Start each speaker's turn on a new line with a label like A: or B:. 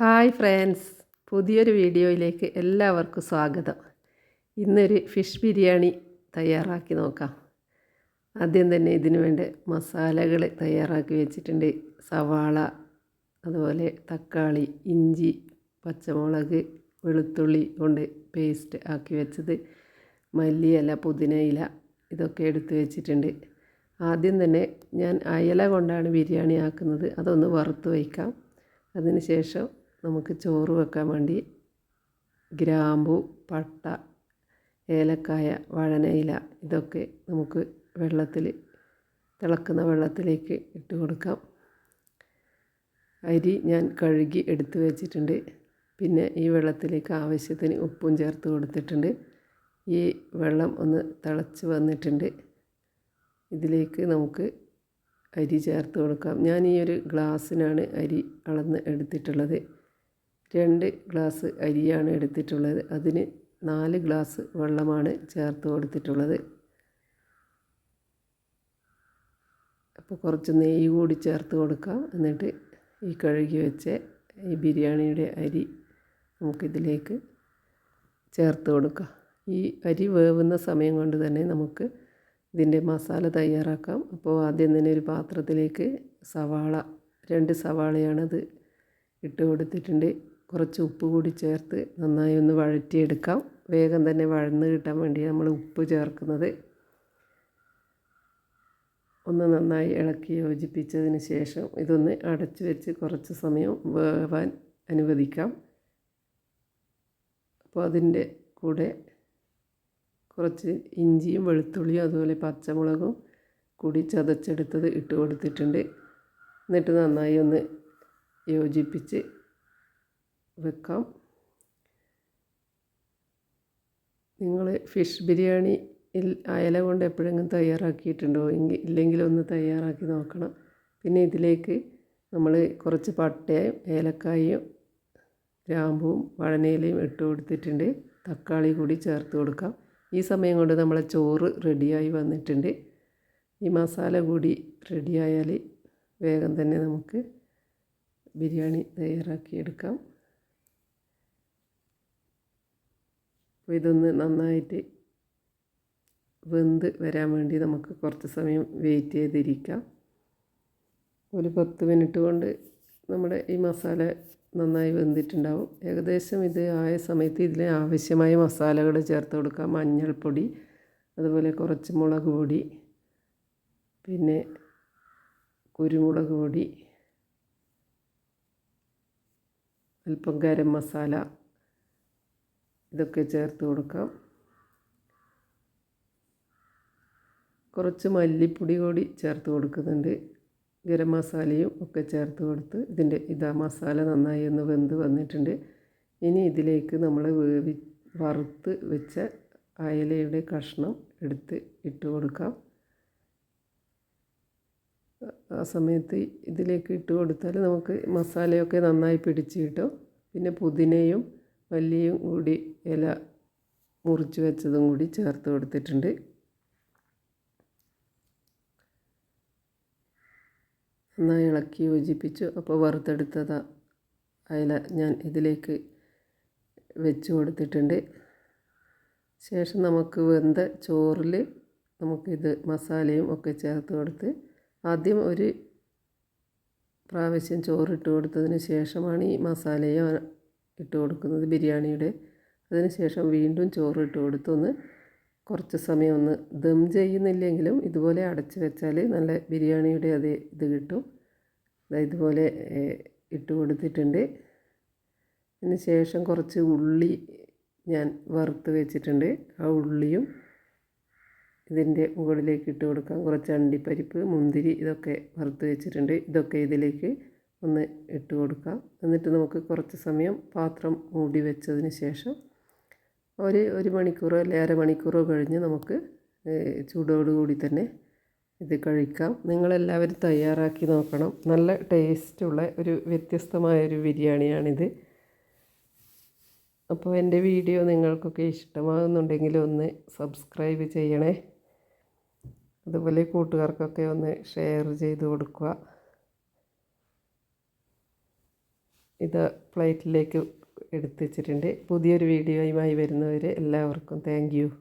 A: hi friends പുതിയൊരു വീഡിയോയിലേക്ക് എല്ലാവർക്കും സ്വാഗതം ഇന്നൊരു ഫിഷ് ബിരിയാണി തയ്യാറാക്കി നോക്കാം ആദ്യം തന്നെ ഇതിനു വേണ്ട മസാലകൾ തയ്യാറാക്കി വെച്ചിട്ടുണ്ട് സവാള അതുപോലെ തക്കാളി ഇഞ്ചി പച്ചമുളക് വെളുത്തുള്ളി കൊണ്ട് പേസ്റ്റ് ആക്കി വെച്ചത് മല്ലിയില പുതിനയില ഇതൊക്കെ എടുത്ത് വെച്ചിട്ടുണ്ട് ആദ്യം തന്നെ ഞാൻ അയല കൊണ്ടാണ് ബിരിയാണി ആക്കുന്നത് അതൊന്ന് വറുത്ത് വയ്ക്കാം ശേഷം നമുക്ക് ചോറ് വെക്കാൻ വേണ്ടി ഗ്രാമ്പു പട്ട ഏലക്കായ വഴനയില ഇതൊക്കെ നമുക്ക് വെള്ളത്തിൽ തിളക്കുന്ന വെള്ളത്തിലേക്ക് ഇട്ട് കൊടുക്കാം അരി ഞാൻ കഴുകി എടുത്തു വെച്ചിട്ടുണ്ട് പിന്നെ ഈ വെള്ളത്തിലേക്ക് ആവശ്യത്തിന് ഉപ്പും ചേർത്ത് കൊടുത്തിട്ടുണ്ട് ഈ വെള്ളം ഒന്ന് തിളച്ച് വന്നിട്ടുണ്ട് ഇതിലേക്ക് നമുക്ക് അരി ചേർത്ത് കൊടുക്കാം ഞാൻ ഈ ഒരു ഗ്ലാസ്സിനാണ് അരി അളന്ന് എടുത്തിട്ടുള്ളത് രണ്ട് ഗ്ലാസ് അരിയാണ് എടുത്തിട്ടുള്ളത് അതിന് നാല് ഗ്ലാസ് വെള്ളമാണ് ചേർത്ത് കൊടുത്തിട്ടുള്ളത് അപ്പോൾ കുറച്ച് നെയ്യ് കൂടി ചേർത്ത് കൊടുക്കുക എന്നിട്ട് ഈ കഴുകി വെച്ച ഈ ബിരിയാണിയുടെ അരി നമുക്കിതിലേക്ക് ചേർത്ത് കൊടുക്കുക ഈ അരി വേവുന്ന സമയം കൊണ്ട് തന്നെ നമുക്ക് ഇതിൻ്റെ മസാല തയ്യാറാക്കാം അപ്പോൾ ആദ്യം തന്നെ ഒരു പാത്രത്തിലേക്ക് സവാള രണ്ട് സവാളയാണത് ഇട്ട് കൊടുത്തിട്ടുണ്ട് കുറച്ച് ഉപ്പ് കൂടി ചേർത്ത് നന്നായി ഒന്ന് വഴറ്റിയെടുക്കാം വേഗം തന്നെ വഴന്ന് കിട്ടാൻ വേണ്ടി നമ്മൾ ഉപ്പ് ചേർക്കുന്നത് ഒന്ന് നന്നായി ഇളക്കി യോജിപ്പിച്ചതിന് ശേഷം ഇതൊന്ന് അടച്ചു വെച്ച് കുറച്ച് സമയം വേവാൻ അനുവദിക്കാം അപ്പോൾ അതിൻ്റെ കൂടെ കുറച്ച് ഇഞ്ചിയും വെളുത്തുള്ളിയും അതുപോലെ പച്ചമുളകും കൂടി ചതച്ചെടുത്തത് ഇട്ട് കൊടുത്തിട്ടുണ്ട് എന്നിട്ട് നന്നായി ഒന്ന് യോജിപ്പിച്ച് വെക്കാം നിങ്ങൾ ഫിഷ് ബിരിയാണി അയല കൊണ്ട് എപ്പോഴെങ്കിലും തയ്യാറാക്കിയിട്ടുണ്ടോ എങ്കിൽ ഒന്ന് തയ്യാറാക്കി നോക്കണം പിന്നെ ഇതിലേക്ക് നമ്മൾ കുറച്ച് പട്ടയും ഏലക്കായും ഗ്രാമ്പും വഴനയിലയും ഇട്ട് കൊടുത്തിട്ടുണ്ട് തക്കാളി കൂടി ചേർത്ത് കൊടുക്കാം ഈ സമയം കൊണ്ട് നമ്മളെ ചോറ് റെഡിയായി വന്നിട്ടുണ്ട് ഈ മസാല കൂടി റെഡിയായാൽ വേഗം തന്നെ നമുക്ക് ബിരിയാണി തയ്യാറാക്കിയെടുക്കാം അപ്പോൾ ഇതൊന്ന് നന്നായിട്ട് വെന്ത് വരാൻ വേണ്ടി നമുക്ക് കുറച്ച് സമയം വെയിറ്റ് ചെയ്തിരിക്കാം ഒരു പത്ത് മിനിറ്റ് കൊണ്ട് നമ്മുടെ ഈ മസാല നന്നായി വെന്തിട്ടുണ്ടാവും ഏകദേശം ഇത് ആയ സമയത്ത് ഇതിൽ ആവശ്യമായ മസാലകൾ ചേർത്ത് കൊടുക്കാം മഞ്ഞൾപ്പൊടി അതുപോലെ കുറച്ച് മുളക് പൊടി പിന്നെ കുരുമുളക് പൊടി അല്പം ഗരം മസാല ഇതൊക്കെ ചേർത്ത് കൊടുക്കാം കുറച്ച് മല്ലിപ്പൊടി കൂടി ചേർത്ത് കൊടുക്കുന്നുണ്ട് ഗരം മസാലയും ഒക്കെ ചേർത്ത് കൊടുത്ത് ഇതിൻ്റെ ഇതാ മസാല നന്നായി ഒന്ന് വെന്ത് വന്നിട്ടുണ്ട് ഇനി ഇതിലേക്ക് നമ്മൾ വേവി വറുത്ത് വെച്ച അയലയുടെ കഷ്ണം എടുത്ത് ഇട്ട് കൊടുക്കാം ആ സമയത്ത് ഇതിലേക്ക് ഇട്ട് കൊടുത്താൽ നമുക്ക് മസാലയൊക്കെ നന്നായി പിടിച്ച് കിട്ടും പിന്നെ പുതിനയും മല്ലിയും കൂടി ഇല മുറിച്ച് വെച്ചതും കൂടി ചേർത്ത് കൊടുത്തിട്ടുണ്ട് നന്നായി ഇളക്കി യോജിപ്പിച്ചു അപ്പോൾ വറുത്തെടുത്തത് അയില ഞാൻ ഇതിലേക്ക് വെച്ച് കൊടുത്തിട്ടുണ്ട് ശേഷം നമുക്ക് വെന്ത ചോറിൽ നമുക്കിത് മസാലയും ഒക്കെ ചേർത്ത് കൊടുത്ത് ആദ്യം ഒരു പ്രാവശ്യം ചോറിട്ട് കൊടുത്തതിന് ശേഷമാണ് ഈ മസാലയും ഇട്ട് കൊടുക്കുന്നത് ബിരിയാണിയുടെ ശേഷം വീണ്ടും ചോറ് ഇട്ട് കൊടുത്തൊന്ന് കുറച്ച് സമയം ഒന്ന് ദം ചെയ്യുന്നില്ലെങ്കിലും ഇതുപോലെ അടച്ച് വെച്ചാൽ നല്ല ബിരിയാണിയുടെ അതേ ഇത് കിട്ടും ഇതുപോലെ ഇട്ട് കൊടുത്തിട്ടുണ്ട് അതിന് ശേഷം കുറച്ച് ഉള്ളി ഞാൻ വറുത്ത് വെച്ചിട്ടുണ്ട് ആ ഉള്ളിയും ഇതിൻ്റെ മുകളിലേക്ക് ഇട്ട് കൊടുക്കാം കുറച്ച് അണ്ടിപ്പരിപ്പ് മുന്തിരി ഇതൊക്കെ വറുത്ത് വെച്ചിട്ടുണ്ട് ഇതൊക്കെ ഇതിലേക്ക് ഒന്ന് ഇട്ട് കൊടുക്കാം എന്നിട്ട് നമുക്ക് കുറച്ച് സമയം പാത്രം മൂടി വെച്ചതിന് ശേഷം ഒരു ഒരു മണിക്കൂറോ അര മണിക്കൂറോ കഴിഞ്ഞ് നമുക്ക് ചൂടോടുകൂടി തന്നെ ഇത് കഴിക്കാം നിങ്ങളെല്ലാവരും തയ്യാറാക്കി നോക്കണം നല്ല ടേസ്റ്റുള്ള ഒരു വ്യത്യസ്തമായ ഒരു ബിരിയാണിയാണിത് അപ്പോൾ എൻ്റെ വീഡിയോ നിങ്ങൾക്കൊക്കെ ഇഷ്ടമാകുന്നുണ്ടെങ്കിൽ ഒന്ന് സബ്സ്ക്രൈബ് ചെയ്യണേ അതുപോലെ കൂട്ടുകാർക്കൊക്കെ ഒന്ന് ഷെയർ ചെയ്ത് കൊടുക്കുക ഇത് പ്ലേറ്റിലേക്ക് എടുത്തു വെച്ചിട്ടുണ്ട് പുതിയൊരു വീഡിയോയുമായി വരുന്നവർ എല്ലാവർക്കും താങ്ക്